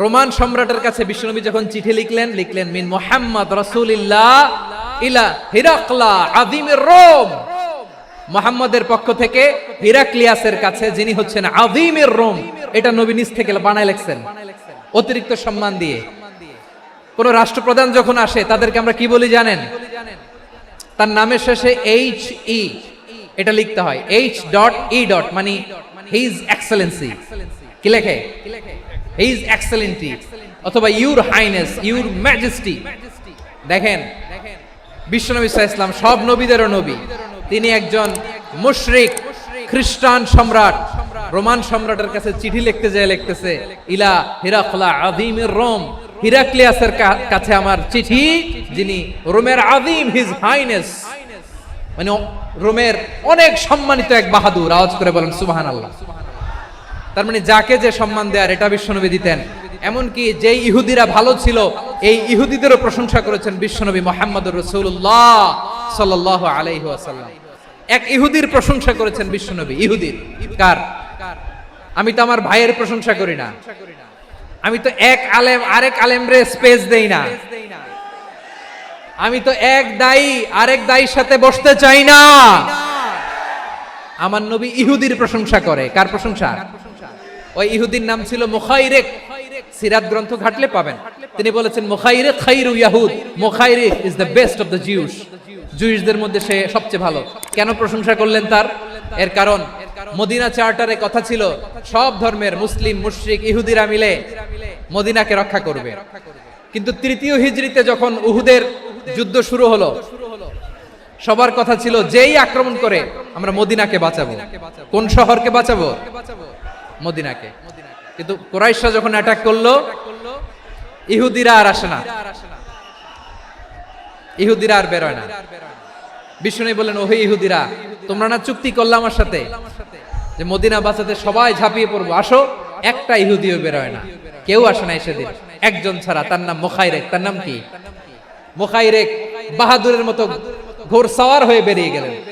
Roman সম্রাটের কাছে বিশ্বনবী যখন চিঠি লিখলেন লিখলেন, মিন মোহাম্মদ রসুলিল্লাহ ইলা হিরাকলা আদিমের রোম। মোহাম্মদের পক্ষ থেকে হিরাক্লিয়াসের কাছে, যিনি হচ্ছেন আদিমের রোম, এটা নবী নিজ থেকে বানায় লেখছেন, অতিরিক্ত সম্মান দিয়ে। কোন রাষ্ট্রপ্রধান যখন আসে, তাদেরকে আমরা কি বলি জানেন? তার নামের শেষে এইচ ই এটা লিখতে হয় এইচ ডট ই ডট মানে হিজ এক্সেলেন্সি কি লেখে? হিজ এক্সেলেন্টি অথবা ইউর হাইনেস ইউর ম্যাজেস্টি দেখেন, বিশ্বনবী ইসলাম সব নবীদেরও নবী। তিনি একজন মুশরিক, খ্রিস্টান সম্রাট, রোমান সম্রাটের কাছে চিঠি লিখতে যায় লিখতেছে, ইলা হিরাকলা আযীমের রোম। হিরাক্লিয়াসের কাছে আমার চিঠি, যিনি রোমের আযীম হিজ হাইনেস মানে রোমের অনেক সম্মানিত এক বাহাদুর। আওয়াজ করে বলেন, সুবহানাল্লাহ। তার মানে যাকে যে সম্মান দেয়ার এটা বিশ্বনবী দিতেন। এমনকি যেই ইহুদিরা ভালো ছিল, এই ইহুদিদেরও প্রশংসা করেছেন বিশ্বনবী মোহাম্মদ রসুল্লাহ সাল্লাহ আলাইহি আসাল্লাম এক ইহুদির প্রশংসা করেছেন বিশ্বনবী ইহুদির কার? আমি তো আমার ভাইয়ের প্রশংসা করি না। আমি তো এক আলেম, আরেক আলেমরে স্পেস দেই না। আমি তো এক দায়ী, আরেক দায়ীর সাথে বসতে চাই না। আমার নবী ইহুদির প্রশংসা করে। কার প্রশংসা? ওই ইহুদির নাম ছিল মুখাইরেক। সিরাত গ্রন্থ ঘাটলে পাবেন। তিনি বলেছেন, মুখাইরেক খাইরু ইয়াহুদ। Mukhayriq is the best of the Jews জুইসদের মধ্যে সে সবচেয়ে ভালো। কেন প্রশংসা করলেন তার? এর কারণ, মদিনা চার্টারে কথা ছিল, সব ধর্মের মুসলিম, মুশরিক, ইহুদিরা মিলে মদিনাকে রক্ষা করবে। কিন্তু তৃতীয় হিজরিতে যখন উহুদের যুদ্ধ শুরু হলো, সবার কথা ছিল, যেই আক্রমণ করে আমরা মদিনাকে বাঁচাবো, কোন শহরকে বাঁচাবো? মদিনাকে। কিন্তু কোরাইশা যখন অ্যাটাক করল, ইহুদিরা আর আসে না। ইহুদিরা আর বেরোয় না। বিষ্ণু বললেন, ওহে ইহুদিরা, তোমরা না চুক্তি করলে আমার সাথে যে মদিনা বাঁচাতে সবাই ঝাঁপিয়ে পড়ব? আসো, একটা ইহুদিও বেরোয় না। কেউ আসে না সেদিন। একজন ছাড়া, তার নাম মোখাইরেক। তার নাম কি? মোখাইরেক বাহাদুরের মতো ঘোর সাওয়ার হয়ে বেরিয়ে গেলেন।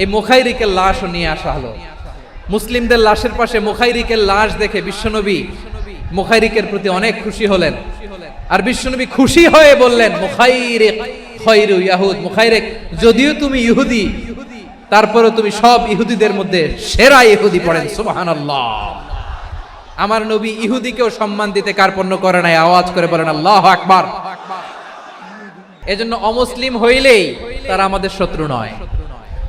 এই মুখাইরিকের লাশও নিয়ে আসা হলো। মুসলিমদের লাশের পাশে মুখাইরিকের লাশ দেখে বিশ্বনবী মুখাইরিকের প্রতি অনেক খুশি হলেন। আর বিশ্বনবী খুশি হয়ে বললেন, মুখাইরিক খৈরু ইয়াহুদ, মুখাইরিক, যদিও তুমি ইহুদি তারপরে তুমি সব ইহুদিদের মধ্যে সেরা ইহুদি পড়েন, সুবহানাল্লাহ। আমার নবী ইহুদিকেও সম্মান দিতে কার্পণ্য করে নাই, আওয়াজ করে বলেন, আল্লাহ আকবার। এজন্য অমুসলিম হইলেই তারা আমাদের শত্রু নয়।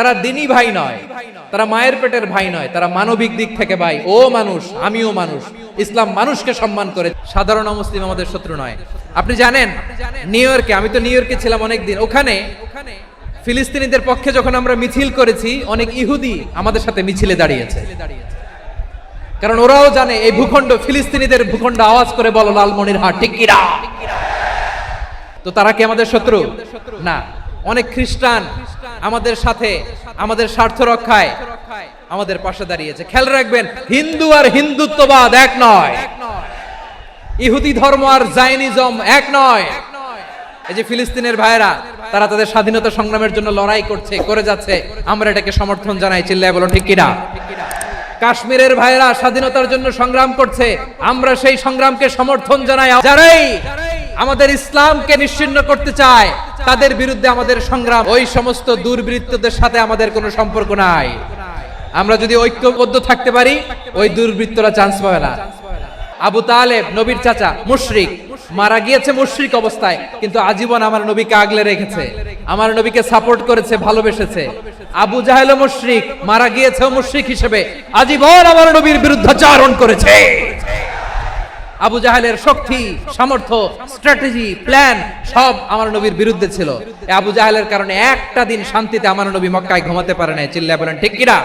তারা দিনই ভাই নয়, তারা মায়ের পেটের ভাই নয়, তারা মানবিক দিক থেকে ভাই। ও মানুষ, আমিও মানুষ। ইসলাম মানুষকে সম্মান করে। সাধারণ মুসলিম আমাদের শত্রু নয়। আপনি জানেন, নিউ ইয়র্কে, আমি তো নিউ ইয়র্কে ছিলাম অনেকদিন, ওখানে ফিলিস্তিনিদের পক্ষে যখন আমরা মিছিল করেছি, অনেক ইহুদি আমাদের সাথে মিছিলে দাঁড়িয়েছে। কারণ ওরাও জানে, এই ভূখণ্ড, ফিলিস্তিনিদের ভূখণ্ড আওয়াজ করে বলো লালমনির হাট কিনা? তো তারা কি আমাদের শত্রু? না। অনেক খ্রিস্টান আমাদের সাথে, আমাদের স্বার্থ রক্ষায়, আমাদের পাশে দাঁড়িয়েছে। খেয়াল রাখবেন, হিন্দু আর হিন্দুত্ববাদ এক নয়। ইহুদি ধর্ম আর জাইনিজম এক নয়। এই যে ফিলিস্তিনের ভাইরা তারা তাদের স্বাধীনতা সংগ্রামের জন্য লড়াই করছে, করে যাচ্ছে। আমরা এটাকে সমর্থন জানাই, চিল্লায় বলো ঠিক কিনা? কাশ্মীরের ভাইরা স্বাধীনতার জন্য সংগ্রাম করছে, আমরা সেই সংগ্রামকে সমর্থন জানাই। যারাই আমাদের ইসলামকে নিশ্চিন্ন করতে চায় তাদের বিরুদ্ধে আমাদের সংগ্রাম। ওই সমস্ত দুর্বৃত্তদের সাথে আমাদের কোনো সম্পর্ক নাই। আমরা যদি ঐক্যবদ্ধ থাকতে পারি ওই দুর্বৃত্তরা চান্স পাবে না। আবু তালেব নবীর চাচা মুশরিক। মারা গিয়েছে মুশরিক অবস্থায় কিন্তু আজীবন আমার নবীকে আগলে রেখেছে। আমার নবীকে সাপোর্ট করেছে ভালোবেসেছে। আবু জাহেল মুশরিক মারা গিয়েছে মুশরিক হিসেবে আজীবন আমার নবীর বিরুদ্ধাচারণ করেছে। আবু জাহেলের শক্তি সামর্থ্য স্ট্র্যাটেজি প্ল্যান সব আমার নবীর বিরুদ্ধে ছিল এই আবু জাহেলের কারণে একটা দিন শান্তিতে আমার নবী মক্কায় ঘুমাতে পারে নাই চিল্লায় বলেন ঠিক কিনা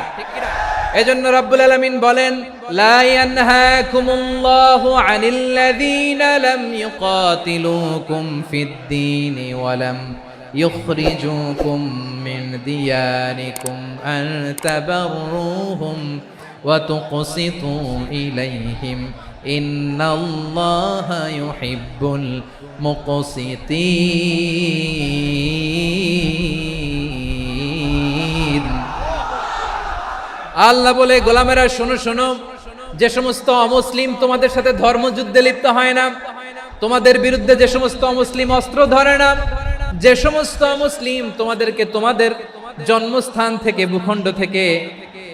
এজন্য রাব্বুল আলামিন বলেন লা ইয়ানহাকুমুল্লাহু আনিল্লাযীনা লাম ইউকাতিলুকুম ফিদ-দীন ওয়া লাম يخرجوكم من دياركم أن تبروهم وتقسطوا إليهم ইন্নাল্লাহা ইউহিব্বুল মুকসিতিন। আল্লাহ বলে, গোলামেরা, শুনো, শোনো, যে সমস্ত অমুসলিম তোমাদের সাথে ধর্মযুদ্ধে লিপ্ত হয় না, তোমাদের বিরুদ্ধে যে সমস্ত অমুসলিম অস্ত্র ধরে না, যে সমস্ত মুসলিম তোমাদেরকে তোমাদের জন্মস্থান থেকে, ভূখণ্ড থেকে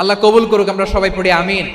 আল্লাহ কবুল করুক আমরা সবাই পড়ি আমিন।